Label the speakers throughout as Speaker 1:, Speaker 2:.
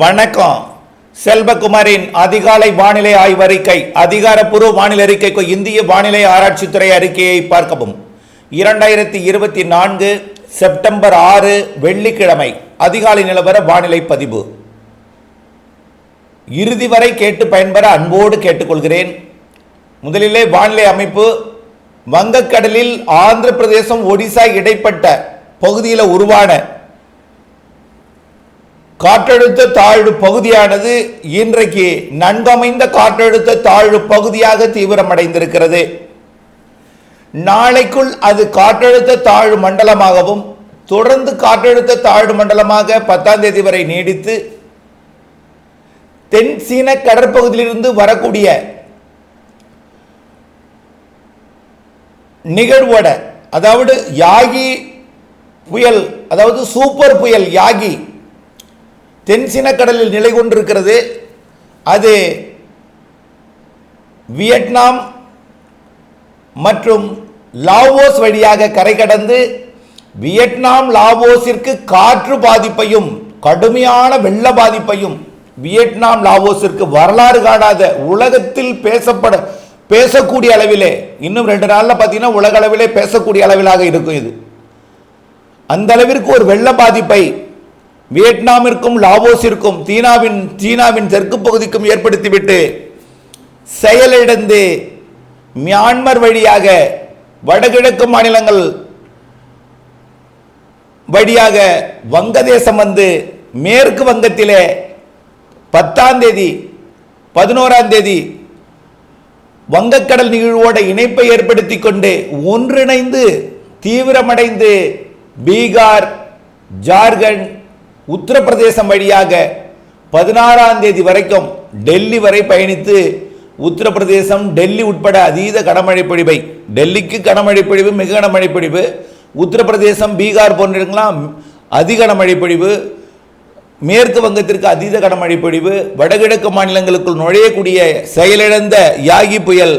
Speaker 1: வணக்கம். செல்வகுமாரின் அதிகாலை வானிலை ஆய்வறிக்கை அதிகாரப்பூர்வ வானிலை அறிக்கைக்கு இந்திய வானிலை ஆராய்ச்சித்துறை அறிக்கையை பார்க்கவும். இரண்டாயிரத்தி இருபத்தி நான்கு செப்டம்பர் ஆறு வெள்ளிக்கிழமை அதிகாலை நிலவர வானிலை பதிவு. இறுதி வரை கேட்டு பயன்பெற அன்போடு கேட்டுக்கொள்கிறேன். முதலிலே வானிலை அமைப்பு வங்கக்கடலில் ஆந்திர பிரதேசம் ஒடிசா இடைப்பட்ட பகுதியில் உருவான காற்றழுத்த தாழ்வு பகுதியானது இன்றைக்கு நன்கமைந்த காற்றழுத்த தாழ்வு பகுதியாக தீவிரமடைந்திருக்கிறது. நாளைக்குள் அது காற்றழுத்த தாழ்வு மண்டலமாகவும் தொடர்ந்து காற்றழுத்த தாழ்வு மண்டலமாக பத்தாம் தேதி வரை நீடித்து தென் சீன கடற்பகுதியிலிருந்து வரக்கூடிய நிகழ்வோட அதாவது யாகி புயல் அதாவது சூப்பர் புயல் யாகி தென்சின கடலில் நிலை கொண்டிருக்கிறது. அது வியட்நாம் மற்றும் லாவோஸ் வழியாக கரை கடந்து வியட்நாம் லாவோஸிற்கு காற்று பாதிப்பையும் கடுமையான வெள்ள பாதிப்பையும் வியட்நாம் லாவோஸிற்கு வரலாறு காணாத உலகத்தில் பேசப்பட பேசக்கூடிய அளவிலே இன்னும் ரெண்டு நாளில் பார்த்தீங்கன்னா உலக அளவிலே பேசக்கூடிய அளவிலாக இருக்கும் இது. அந்த அளவிற்கு ஒரு வெள்ள பாதிப்பை வியட்நாமிற்கும் லாவோஸிற்கும் சீனாவின் சீனாவின் தெற்கு பகுதிக்கும் ஏற்படுத்திவிட்டு செயலிழந்து மியான்மர் வழியாக வடகிழக்கு மாநிலங்கள் வழியாக வங்கதேசம் வந்து மேற்கு வங்கத்திலே பத்தாம் தேதி பதினோராம் தேதி வங்கக்கடல் நிகழ்வோட இணைப்பை ஏற்படுத்தி கொண்டு ஒன்றிணைந்து தீவிரமடைந்து பீகார் ஜார்க்கண்ட் உத்தரப்பிரதேசம் வழியாக பதினாறாம் தேதி வரைக்கும் டெல்லி வரை பயணித்து உத்தரப்பிரதேசம் டெல்லி உட்பட அதீத கனமழை பொழிவை டெல்லிக்கு கனமழை பொழிவு மிக கனமழை பொழிவு உத்தரப்பிரதேசம் பீகார் போன்ற இடங்கள்லாம் அதிக கனமழை பொழிவு மேற்கு வங்கத்திற்கு அதீத கனமழை பொழிவு வடகிழக்கு மாநிலங்களுக்குள் நுழையக்கூடிய செயலிழந்த யாகி புயல்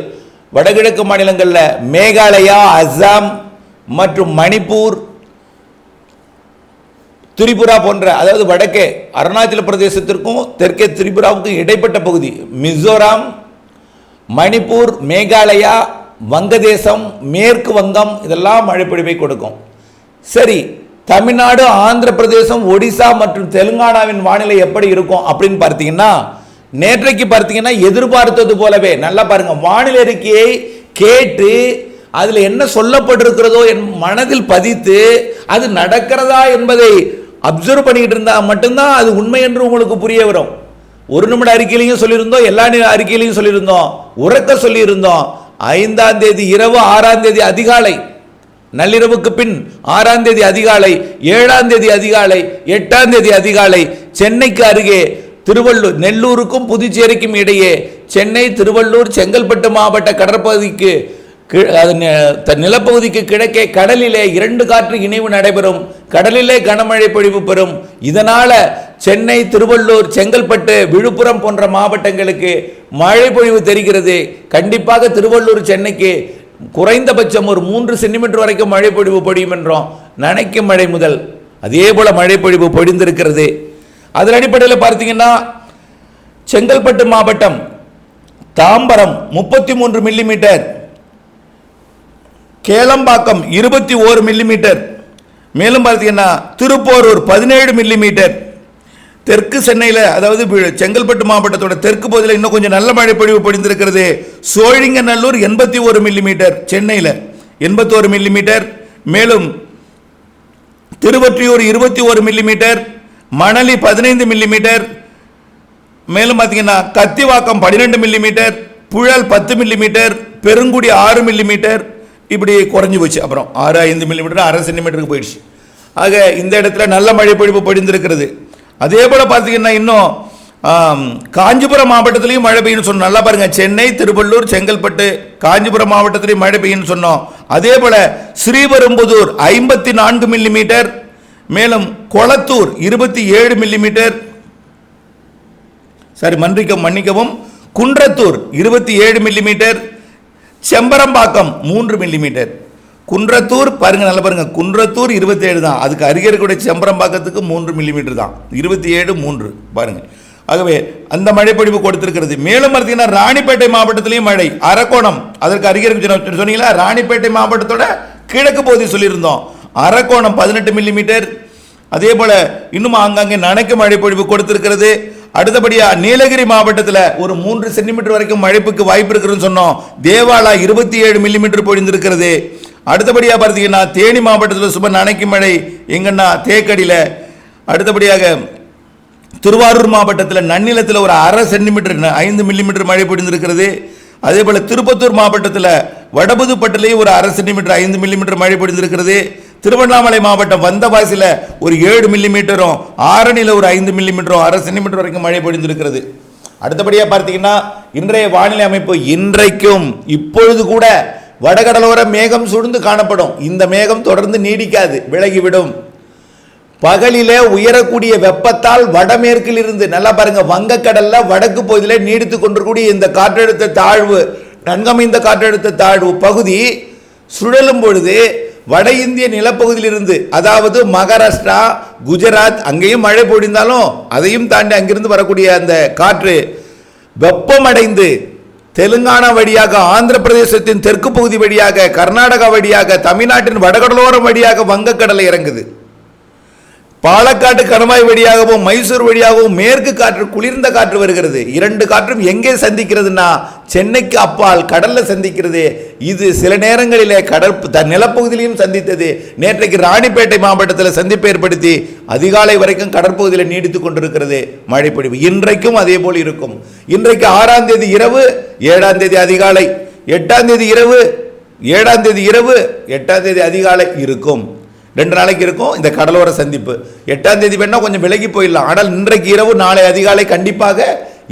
Speaker 1: வடகிழக்கு மாநிலங்களில் மேகாலயா அஸ்ஸாம் மற்றும் மணிப்பூர் திரிபுரா போன்ற அதாவது வடக்கே அருணாச்சல பிரதேசத்திற்கும் தெற்கே திரிபுராவுக்கும் இடைப்பட்ட பகுதி மிசோராம் மணிப்பூர் மேகாலயா வங்கதேசம் மேற்கு வங்கம் இதெல்லாம் மழைப்பொழிவை கொடுக்கும். சரி தமிழ்நாடு ஆந்திர பிரதேசம் ஒடிசா மற்றும் தெலுங்கானாவின் வானிலை எப்படி இருக்கும் அப்படின்னு பார்த்தீங்கன்னா நேற்றைக்கு பார்த்தீங்கன்னா எதிர்பார்த்தது போலவே நல்லா பாருங்க வானிலை அறிக்கையை கேட்டு அதில் என்ன சொல்லப்பட்டிருக்கிறதோ என் மனதில் பதித்து அது நடக்கிறதா என்பதை அப்சர்வ் பண்ணிக்கிட்டு இருந்தால் மட்டும்தான் அது உண்மை என்று உங்களுக்கு புரிய வரும். ஒரு நிமிட அறிக்கையிலையும் சொல்லியிருந்தோம் எல்லா அறிக்கையிலையும் சொல்லியிருந்தோம் உறக்க சொல்லியிருந்தோம். ஐந்தாம் தேதி இரவு ஆறாம் தேதி அதிகாலை நள்ளிரவுக்கு பின் ஆறாம் தேதி அதிகாலை ஏழாம் தேதி அதிகாலை எட்டாம் தேதி அதிகாலை சென்னைக்கு அருகே திருவள்ளூர் நெல்லூருக்கும் புதுச்சேரிக்கும் இடையே சென்னை திருவள்ளூர் செங்கல்பட்டு மாவட்ட கடற்பகுதிக்கு அது த- நிலப்பகுதிக்கு கிழக்கே கடலிலே இரண்டு காற்று இணைவு நடைபெறும். கடலிலே கனமழை பொழிவு பெறும். இதனால் சென்னை திருவள்ளூர் செங்கல்பட்டு விழுப்புரம் போன்ற மாவட்டங்களுக்கு மழை பொழிவு தெரிகிறது. கண்டிப்பாக திருவள்ளூர் சென்னைக்கு குறைந்தபட்சம் ஒரு மூன்று சென்டிமீட்டர் வரைக்கும் மழை பொழிவு பொழியும் என்றோம். நனைக்கும் மழை முதல். அதே போல மழை பொழிவு பொழிந்திருக்கிறது. அதன் அடிப்படையில் பார்த்தீங்கன்னா செங்கல்பட்டு மாவட்டம் தாம்பரம் முப்பத்தி மூன்று மில்லிமீட்டர் கேளம்பாக்கம் இருபத்தி ஓரு மில்லிமீட்டர் மேலும் பார்த்தீங்கன்னா திருப்போரூர் பதினேழு மில்லிமீட்டர் தெற்கு சென்னையில் அதாவது செங்கல்பட்டு மாவட்டத்தோட தெற்கு பகுதியில் இன்னும் கொஞ்சம் நல்ல மழை பொழிவு பொழிந்திருக்கிறது. சோழிங்கநல்லூர் எண்பத்தி ஒரு மில்லிமீட்டர் சென்னையில் எண்பத்தோரு மில்லிமீட்டர் மேலும் திருவற்றியூர் இருபத்தி ஒரு மில்லிமீட்டர் மணலி பதினைந்து மில்லிமீட்டர் மேலும் பார்த்தீங்கன்னா கத்திவாக்கம் பன்னிரெண்டு மில்லிமீட்டர் புழல் பத்து மில்லிமீட்டர் பெருங்குடி ஆறு மில்லிமீட்டர் இப்படி குறைஞ்சி போச்சு. அப்புறம் ஆறு ஐந்து மில்லிமீட்டர் அரை சென்டிமீட்டருக்கு போயிடுச்சு. ஆக இந்த இடத்துல நல்ல மழை பொழிவு பொழிந்திருக்கிறது. அதே போல் பார்த்தீங்கன்னா இன்னும் காஞ்சிபுரம் மாவட்டத்திலையும் மழை பெய்யும்னு சொன்னோம். நல்லா பாருங்கள் சென்னை திருவள்ளூர் செங்கல்பட்டு காஞ்சிபுரம் மாவட்டத்திலையும் மழை பெய்யும்னு சொன்னோம். அதே போல் ஸ்ரீபெரும்புதூர் ஐம்பத்தி நான்கு மில்லிமீட்டர் மேலும் கொளத்தூர் இருபத்தி ஏழு மில்லிமீட்டர் சாரி மன்றிக்க மன்னிக்கவும் குன்றத்தூர் இருபத்தி ஏழு மில்லிமீட்டர் செம்பரம்பாக்கம் மூன்று மில்லிமீட்டர் குன்றத்தூர் பாருங்க நல்லா பாருங்க. குன்றத்தூர் இருபத்தேழு தான். அதுக்கு அருகே இருக்கக்கூடிய செம்பரம்பாக்கத்துக்கு மூன்று மில்லிமீட்டர் தான். இருபத்தி ஏழு மூன்று. பாருங்க. ஆகவே அந்த மழைப்பொழிவு கொடுத்திருக்கிறது. மேலும் பார்த்தீங்கன்னா ராணிப்பேட்டை மாவட்டத்திலையும் மழை. அரக்கோணம் அதற்கு அருகே இருக்கு சொன்னீங்களா? ராணிப்பேட்டை மாவட்டத்தோட கிழக்கு பகுதி சொல்லியிருந்தோம். அரக்கோணம் பதினெட்டு மில்லிமீட்டர் அதே போல இன்னும் ஆங்காங்கே நனைக்கு மழைப்பொழிவு கொடுத்திருக்கிறது. அடுத்தபடியா நீலகிரி மாவட்டத்தில் ஒரு மூன்று சென்டிமீட்டர் வரைக்கும் மழைப்புக்கு வாய்ப்பு இருக்குன்னு சொன்னோம். தேவாலா இருபத்தி ஏழு மில்லிமீட்டர் பொழிந்திருக்கிறது. அடுத்தபடியாக பார்த்தீங்கன்னா தேனி மாவட்டத்தில் சுப நனைக்கு மழை எங்கன்னா தேக்கடியில். அடுத்தபடியாக திருவாரூர் மாவட்டத்தில் நன்னிலத்தில் ஒரு அரை சென்டிமீட்டர் ஐந்து மில்லிமீட்டர் மழை பொழிந்திருக்கிறது. அதே போல் திருப்பத்தூர் மாவட்டத்தில் வடபுதுப்பட்டிலேயே ஒரு அரை சென்டிமீட்டர் ஐந்து மில்லிமீட்டர் மழை பொழிந்திருக்கிறது. திருவண்ணாமலை மாவட்டம் வந்தவாசியில் ஒரு ஏழு மில்லிமீட்டரும் ஆரணியில் ஒரு ஐந்து மில்லிமீட்டரும் அரை சென்டிமீட்டர் வரைக்கும் மழை பொழிந்திருக்கிறது. அடுத்தபடியாக பார்த்தீங்கன்னா இன்றைய வானிலை அமைப்பு இன்றைக்கும் இப்பொழுது கூட வடகடலோர மேகம் சுழ்ந்து காணப்படும். இந்த மேகம் தொடர்ந்து நீடிக்காது விலகிவிடும். பகலிலே உயரக்கூடிய வெப்பத்தால் வடமேற்கில் இருந்து நல்லா பாருங்க வங்கக்கடல்ல வடக்கு பகுதியில் நீடித்து கொண்டிருக்கூடிய இந்த காற்றழுத்த தாழ்வு நன்கமைந்த காற்றழுத்த தாழ்வு பகுதி சுழலும் பொழுது வட இந்திய நிலப்பகுதியிலிருந்து அதாவது மகாராஷ்டிரா குஜராத் அங்கேயும் மழை பொழிந்தாலும் அதையும் தாண்டி அங்கிருந்து வரக்கூடிய அந்த காற்று வெப்பமடைந்து தெலுங்கானா வழியாக ஆந்திர பிரதேசத்தின் தெற்கு பகுதி வழியாக கர்நாடகா வழியாக தமிழ்நாட்டின் வடகடலோரம் வழியாக வங்கக்கடலை இறங்குது. பாலக்காட்டு கணவாய் வழியாகவும் மைசூர் வழியாகவும் மேற்கு காற்று குளிர்ந்த காற்று வருகிறது. இரண்டு காற்றும் எங்கே சந்திக்கிறதுனா சென்னைக்கு அப்பால் கடல்ல சந்திக்கிறது. இது சில நேரங்களிலே கடல் த நிலப்பகுதியிலையும் சந்தித்தது. நேற்றைக்கு ராணிப்பேட்டை மாவட்டத்தில் சந்திப்பு ஏற்படுத்தி அதிகாலை வரைக்கும் கடற்பகுதியில் நீடித்துக் கொண்டிருக்கிறது மழைப்பொழிவு. இன்றைக்கும் அதே போல் இருக்கும். இன்றைக்கு ஆறாம் தேதி இரவு ஏழாம் தேதி அதிகாலை எட்டாம் தேதி இரவு ஏழாம் தேதி இரவு எட்டாம் தேதி அதிகாலை இருக்கும். ரெண்டு நாளைக்கு இருக்கும் இந்த கடலோர சந்திப்பு. எட்டாம் தேதி வேணால் கொஞ்சம் விலகி போயிடலாம். ஆனால் இன்றைக்கு இரவு நாளை அதிகாலை கண்டிப்பாக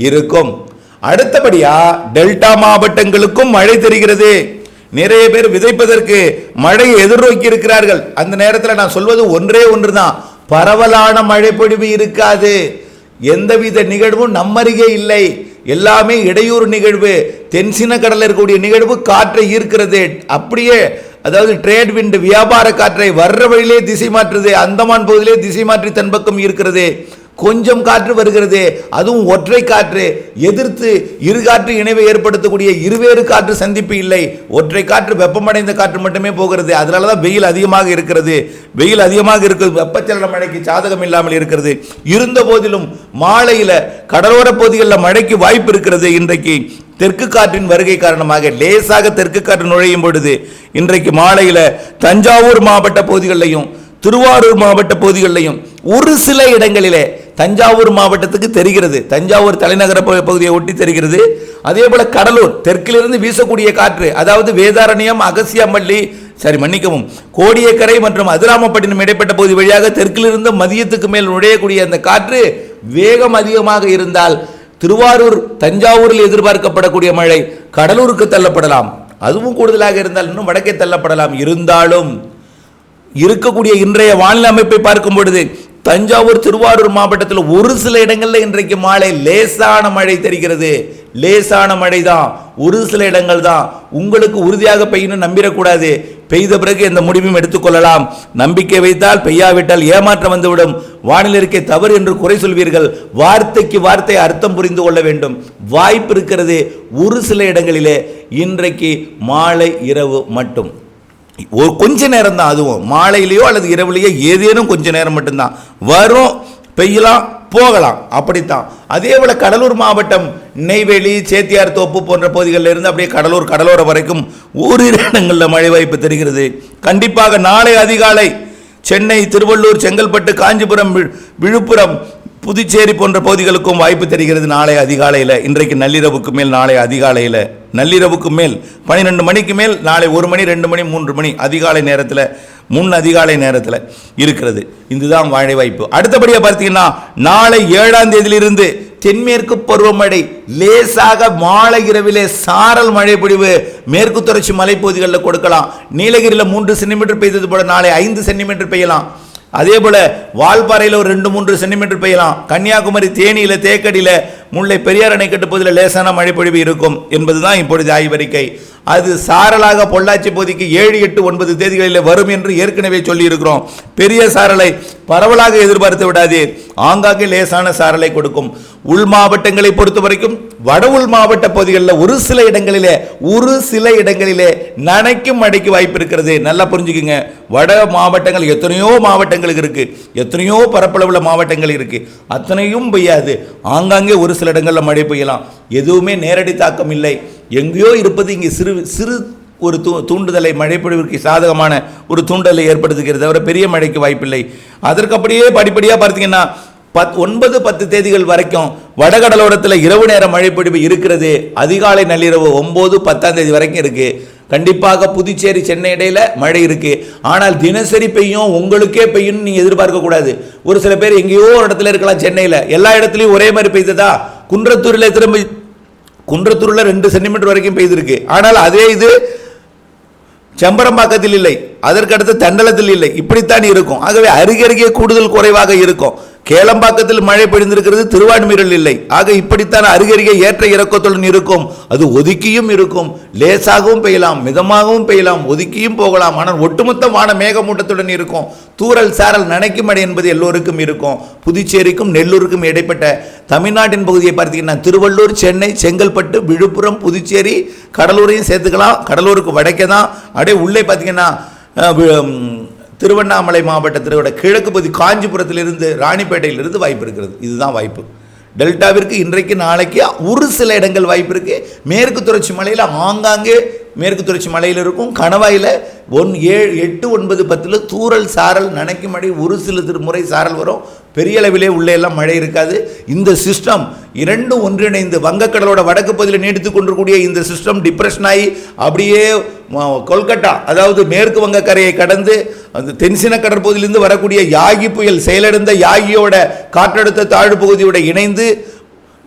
Speaker 1: இருக்கும். அடுத்தபடியா டெல்டா மாவட்டங்களுக்கும் மழை தெரிகிறது. நிறைய பேர் விதைப்பதற்கு மழையை எதிர்நோக்கி இருக்கிறார்கள். அந்த நேரத்தில் நான் சொல்வது ஒன்றே ஒன்று தான் பரவலான மழை பொழிவு இருக்காது. எந்தவித நிகழ்வும் நம்மருகே இல்லை. எல்லாமே இடையூறு நிகழ்வு. தென்சின கடலில் இருக்கக்கூடிய நிகழ்வு காற்றை ஈர்க்கிறது. அப்படியே அதாவது ட்ரேட் விண்ட் வியாபார காற்றை வர்ற வழியிலே திசை மாற்றுது அந்தமான் பகுதியிலே திசை மாற்றி தன் பக்கம் கொஞ்சம் காற்று வருகிறது அதுவும் ஒற்றை காற்று. எதிர்த்து இரு காற்று இணைவை ஏற்படுத்தக்கூடிய இருவேறு காற்று சந்திப்பு இல்லை. ஒற்றை காற்று வெப்பமடைந்த காற்று மட்டுமே போகிறது. அதனால தான் வெயில் அதிகமாக இருக்கிறது. வெயில் அதிகமாக இருக்கிறது. வெப்பச்சலன மழைக்கு சாதகம் இல்லாமல் இருக்கிறது. இருந்த போதிலும் மாலையில் கடலோர பகுதிகளில் மழைக்கு வாய்ப்பு இருக்கிறது இன்றைக்கு. தெற்கு காற்றின் வருகை காரணமாக லேசாக தெற்கு காற்று நுழையும் பொழுது இன்றைக்கு மாலையில் தஞ்சாவூர் மாவட்ட பகுதிகளிலையும் திருவாரூர் மாவட்ட பகுதிகளிலையும் ஒரு சில இடங்களிலே தஞ்சாவூர் மாவட்டத்துக்கு தெரிகிறது. தஞ்சாவூர் தலைநகர பகுதியை ஒட்டி தெரிகிறது. அதே போல கடலூர் தெற்கிலிருந்து வீசக்கூடிய காற்று அதாவது வேதாரண்யம் அகசியம்பள்ளி சரி மன்னிக்கவும் கோடியக்கரை மற்றும் அதிராமப்பட்டினம் இடைப்பட்ட பகுதி வழியாக தெற்கிலிருந்து மதியத்துக்கு மேல் நுழையக்கூடிய அந்த காற்று வேகம் அதிகமாக இருந்தால் திருவாரூர் தஞ்சாவூரில் எதிர்பார்க்கப்படக்கூடிய மழை கடலூருக்கு தள்ளப்படலாம். அதுவும் கூடுதலாக இருந்தால் இன்னும் வடக்கே தள்ளப்படலாம். இருந்தாலும் இருக்கக்கூடிய இன்றைய வானிலை அமைப்பை பார்க்கும் பொழுது தஞ்சாவூர் திருவாரூர் மாவட்டத்தில் ஒரு சில இடங்களில் இன்றைக்கு மாலை லேசான மழை தெரிகிறது. லேசான மழை தான் ஒரு சில இடங்கள் தான் உங்களுக்கு உறுதியாக பெய்யணும் நம்பிடக்கூடாது. பெய்த பிறகு எந்த முடிவும் எடுத்துக்கொள்ளலாம் நம்பிக்கை வைத்தால் பெய்யாவிட்டால் ஏமாற்றம் வந்துவிடும். வானிலை இருக்கை தவறு என்று குறை சொல்வீர்கள். வார்த்தைக்கு வார்த்தை அர்த்தம் புரிந்து கொள்ள வேண்டும். வாய்ப்பு இருக்கிறது ஒரு சில இடங்களிலே. இன்றைக்கு மாலை இரவு மட்டும். ஒரு கொஞ்ச நேரம் தான் அதுவும். மாலையிலேயோ அல்லது இரவுலையோ ஏதேனும் கொஞ்ச நேரம் மட்டும்தான். வரும் பெய்யலாம் போகலாம். அப்படித்தான். அதே போல கடலூர் மாவட்டம் நெய்வேலி சேத்தியார் தோப்பு போன்ற பகுதிகளில் இருந்து அப்படியே கடலூர் கடலோர வரைக்கும் ஓரிரு இடங்களில் மழை வாய்ப்பு தெரிகிறது. கண்டிப்பாக நாளை அதிகாலை சென்னை திருவள்ளூர் செங்கல்பட்டு காஞ்சிபுரம் விழுப்புரம் புதுச்சேரி போன்ற பகுதிகளுக்கும் வாய்ப்பு தெரிகிறது நாளை அதிகாலையில். இன்றைக்கு நள்ளிரவுக்கு மேல் நாளை அதிகாலையில். நள்ளிரவுக்கு மேல் பன்னிரெண்டு மணிக்கு மேல் நாளை ஒரு மணி ரெண்டு மணி மூன்று மணி அதிகாலை நேரத்தில் முன் அதிகாலை நேரத்தில் இருக்கிறது. இதுதான் வாழை வாய்ப்பு. அடுத்தபடியாக பார்த்தீங்கன்னா நாளை ஏழாம் தேதியிலிருந்து தென்மேற்கு பருவமழை லேசாக மாலை இரவிலே சாரல் மழை பொழிவு மேற்கு தொடர்ச்சி மலைப்பகுதிகளில் கொடுக்கலாம். நீலகிரியில் மூன்று சென்டிமீட்டர் பெய்தது போல நாளை ஐந்து சென்டிமீட்டர் பெய்யலாம். அதே போல் வால்பாறையில் ஒரு ரெண்டு மூன்று சென்டிமீட்டர் பெய்யலாம். கன்னியாகுமரி தேனியில் தேக்கடியில் முல்லை பெரியார் அணைக்கட்டு பகுதியில் லேசான மழை பொழிவு இருக்கும் என்பதுதான் இப்பொழுது ஆய்வறிக்கை. அது சாரலாக பொள்ளாச்சி பகுதிக்கு ஏழு எட்டு ஒன்பது தேதிகளில் வரும் என்று ஏற்கனவே சொல்லியிருக்கிறோம். பெரிய சாரலை பரவலாக எதிர்பார்த்து விடாதீர் ஆங்காங்கே லேசான சாரலை கொடுக்கும். உள் மாவட்டங்களை பொறுத்த வரைக்கும் வட உள் மாவட்ட பகுதிகளில் ஒரு சில இடங்களிலே ஒரு சில இடங்களிலே நனைக்கும் மழைக்கு வாய்ப்பு இருக்கிறது. நல்லா புரிஞ்சுக்குங்க. வட மாவட்டங்கள் எத்தனையோ மாவட்டங்களுக்கு இருக்கு. எத்தனையோ பரப்பளவுள்ள மாவட்டங்கள் இருக்கு. அத்தனையும் பெய்யாது. ஆங்காங்கே ஒரு சில இடங்களில் மழை பெய்யலாம். எதுவுமே நேரடி தாக்கம் இல்லை. எங்கேயோ இருப்பது இங்கே சிறு சிறு ஒரு தூ தூண்டுதலை மழைப்பொழிவிற்கு சாதகமான ஒரு தூண்டுதலை ஏற்படுத்துகிறது தவிர பெரிய மழைக்கு வாய்ப்பில்லை. அதற்கு அப்படியே படிப்படியாக பார்த்தீங்கன்னா பத் ஒன்பது பத்து தேதிகள் வரைக்கும் வடகடலோரத்தில் இரவு நேர மழைப்பொழிவு இருக்கிறது. அதிகாலை நள்ளிரவு ஒம்பது பத்தாம் தேதி வரைக்கும் இருக்குது கண்டிப்பாக புதுச்சேரி சென்னை இடையில மழை இருக்கு. ஆனால் தினசரி பெய்யும் உங்களுக்கே பெய்யும் நீங்க எதிர்பார்க்க கூடாது. ஒரு சில பேர் எங்கேயோ ஒரு இடத்துல இருக்கலாம் சென்னையில். எல்லா இடத்துலையும் ஒரே மாதிரி பெய்ததா? குன்றத்தூரில் திரும்ப குன்றத்தூரில் ரெண்டு சென்டிமீட்டர் வரைக்கும் பெய்திருக்கு. ஆனால் அதே இது செம்பரம்பாக்கத்தில் இல்லை. அதற்கடுத்து தண்டலத்தில் இல்லை. இப்படித்தான் இருக்கும். ஆகவே அருகருகே கூடுதல் குறைவாக இருக்கும். கேளம்பாக்கத்தில் மழை பொழிந்திருக்கிறது திருவான்மீரில் இல்லை. ஆக இப்படித்தான் அருகருகே ஏற்ற இறக்கத்துடன் இருக்கும். அது ஒதுக்கியும் இருக்கும். லேசாகவும் பெய்யலாம் மிதமாகவும் பெய்யலாம் ஒதுக்கியும் போகலாம். ஆனால் ஒட்டுமொத்தமான மேகமூட்டத்துடன் இருக்கும். தூரல் சாரல் நனைக்கும் அடை என்பது எல்லோருக்கும் இருக்கும். புதுச்சேரிக்கும் நெல்லூருக்கும் இடைப்பட்ட தமிழ்நாட்டின் பகுதியை பார்த்தீங்கன்னா திருவள்ளூர் சென்னை செங்கல்பட்டு விழுப்புரம் புதுச்சேரி கடலூரையும் சேர்த்துக்கலாம். கடலூருக்கு வடக்கே தான். அப்படியே உள்ளே பார்த்தீங்கன்னா திருவண்ணாமலை மாவட்டத்திலோட கிழக்கு பகுதி காஞ்சிபுரத்திலிருந்து ராணிப்பேட்டையிலிருந்து வாய்ப்பு இருக்கிறது. இதுதான் வாய்ப்பு. டெல்டாவிற்கு இன்றைக்கு நாளைக்கு ஒரு சில இடங்கள் வாய்ப்பு இருக்குது மேற்கு தொடர்ச்சி மலையில் ஆங்காங்கே மேற்கு தொடர்ச்சி மலையில் இருக்கும். கணவாயில் ஒன் ஏழு எட்டு ஒன்பது பத்தில் தூறல் சாரல் நனைக்கும் மழை ஒரு சில திருமுறை சாரல் வரும். பெரிய அளவிலே உள்ளே எல்லாம் மழை இருக்காது. இந்த சிஸ்டம் இரண்டும் ஒன்றிணைந்து வங்கக்கடலோட வடக்கு பகுதியில் நீடித்து கொண்டிருக்கூடிய இந்த சிஸ்டம் டிப்ரெஷன் ஆகி அப்படியே கொல்கட்டா அதாவது மேற்கு வங்கக்கரையை கடந்து அந்த தென்சின கடற்பகுதியிலிருந்து வரக்கூடிய யாகி புயல் செயலிழந்த யாகியோட காற்றழுத்த தாழ்வு பகுதியோட இணைந்து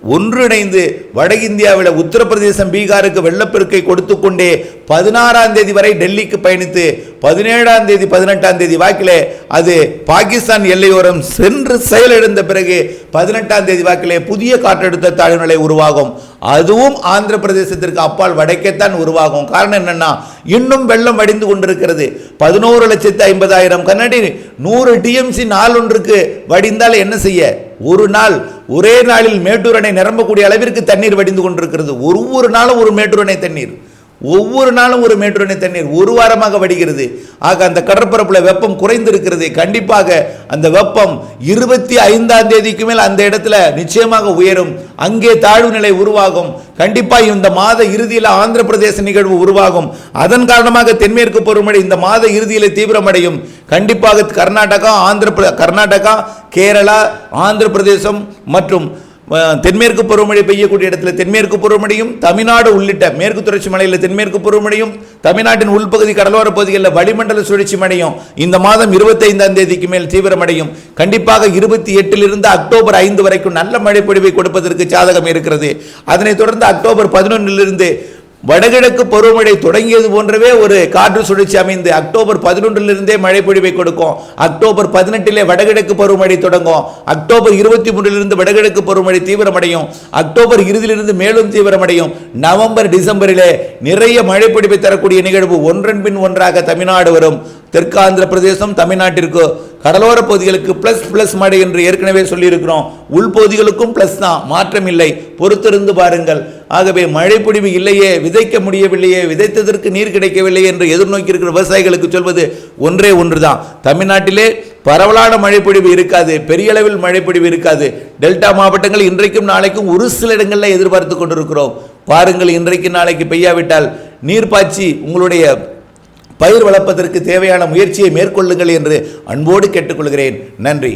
Speaker 1: ஒன்றிணைந்து வட இந்தியாவில் உத்தரப்பிரதேசம் பீகாருக்கு வெள்ளப்பெருக்கை கொடுத்து கொண்டே பதினாறாம் தேதி வரை டெல்லிக்கு பயணித்து பதினேழாம் தேதி பதினெட்டாம் தேதி வாக்கிலே அது பாகிஸ்தான் எல்லையோரம் சென்று செயலிழந்த பிறகு பதினெட்டாம் தேதி வாக்கிலே புதிய காற்றழுத்த தாழ்வு நிலை உருவாகும். அதுவும் ஆந்திர பிரதேசத்திற்கு அப்பால் வடக்கேத்தான் உருவாகும். காரணம் என்னன்னா இன்னும் வெள்ளம் வடிந்து கொண்டிருக்கிறது. பதினோரு லட்சத்து ஐம்பதாயிரம் கன்னடி நூறு டிஎம்சி நாள் ஒன்றுக்கு வடிந்தால் என்ன செய்ய? ஒரு நாள் ஒரே நாளில் மேட்டூர் அணை நிரம்பக்கூடிய அளவிற்கு தண்ணீர் வடிந்து கொண்டிருக்கிறது. ஒவ்வொரு நாளும் ஒரு மேட்டூர் அணை தண்ணீர். ஒவ்வொரு நாளும் ஒரு மேட்டூர் அணை தண்ணீர் ஒரு வாரமாக வடிகிறது. ஆக அந்த கடற்பரப்பில் வெப்பம் குறைந்திருக்கிறது. கண்டிப்பாக அந்த வெப்பம் இருபத்தி ஐந்தாம் தேதிக்கு மேல் அந்த இடத்துல நிச்சயமாக உயரும். அங்கே தாழ்வு நிலை உருவாகும். கண்டிப்பாக இந்த மாத இறுதியில் ஆந்திர பிரதேச நிகழ்வு உருவாகும். அதன் காரணமாக தென்மேற்கு பருவமழை இந்த மாத இறுதியில் தீவிரமடையும். கண்டிப்பாக கர்நாடகா ஆந்திர பிர- கர்நாடகா கேரளா ஆந்திர பிரதேசம் மற்றும் தென்மேற்கு பருவமழை பெய்யக்கூடிய இடத்துல தென்மேற்கு பருவமழையும் தமிழ்நாடு உள்ளிட்ட மேற்கு தொடர்ச்சி மலையில் தென்மேற்கு பருவமழையும் தமிழ்நாட்டின் உள்பகுதி கடலோர பகுதிகளில் வளிமண்டல சுழற்சி மழையும் இந்த மாதம் இருபத்தைந்தாம் தேதிக்கு மேல் தீவிரமடையும். கண்டிப்பாக இருபத்தி எட்டிலிருந்து அக்டோபர் ஐந்து வரைக்கும் நல்ல மழை பொழிவை கொடுப்பதற்கு சாதகம் இருக்கிறது. அதனைத் தொடர்ந்து அக்டோபர் பதினொன்றிலிருந்து வடகிழக்கு பருவமழை தொடங்கியது போன்றவே ஒரு காற்று சுழற்சி அமைந்து அக்டோபர் பதினொன்றிலிருந்தே மழை பொழிவை கொடுக்கும். அக்டோபர் பதினெட்டிலே வடகிழக்கு பருவமழை தொடங்கும். அக்டோபர் இருபத்தி மூன்றிலிருந்து வடகிழக்கு பருவமழை தீவிரமடையும். அக்டோபர் இறுதியிலிருந்து மேலும் தீவிரமடையும். நவம்பர் டிசம்பரிலே நிறைய மழை பொழிவை தரக்கூடிய நிகழ்வு ஒன்றன் பின் ஒன்றாக தமிழ்நாடு வரும். தெற்கு ஆந்திர பிரதேசம் தமிழ்நாட்டிற்கு கடலோர பகுதிகளுக்கு பிளஸ் பிளஸ் மழை என்று ஏற்கனவே சொல்லியிருக்கிறோம். உள்பகுதிகளுக்கும் பிளஸ் தான் மாற்றம் இல்லை பொறுத்திருந்து பாருங்கள். ஆகவே மழை இல்லையே விதைக்க முடியவில்லையே விதைத்ததற்கு நீர் கிடைக்கவில்லை என்று எதிர்நோக்கி இருக்கிற விவசாயிகளுக்கு சொல்வது ஒன்றே ஒன்றுதான். தமிழ்நாட்டிலே பரவலான மழைப்பொழிவு இருக்காது பெரிய அளவில் மழைப்பொழிவு இருக்காது. டெல்டா மாவட்டங்கள் இன்றைக்கும் நாளைக்கும் ஒரு சில இடங்களில் எதிர்பார்த்து கொண்டிருக்கிறோம். பாருங்கள் இன்றைக்கு நாளைக்கு பெய்யாவிட்டால் நீர் பாய்ச்சி உங்களுடைய பயிர் வளர்ப்பதற்கு தேவையான முயற்சியை மேற்கொள்ளுங்கள் என்று அன்போடு கேட்டுக்கொள்கிறேன். நன்றி.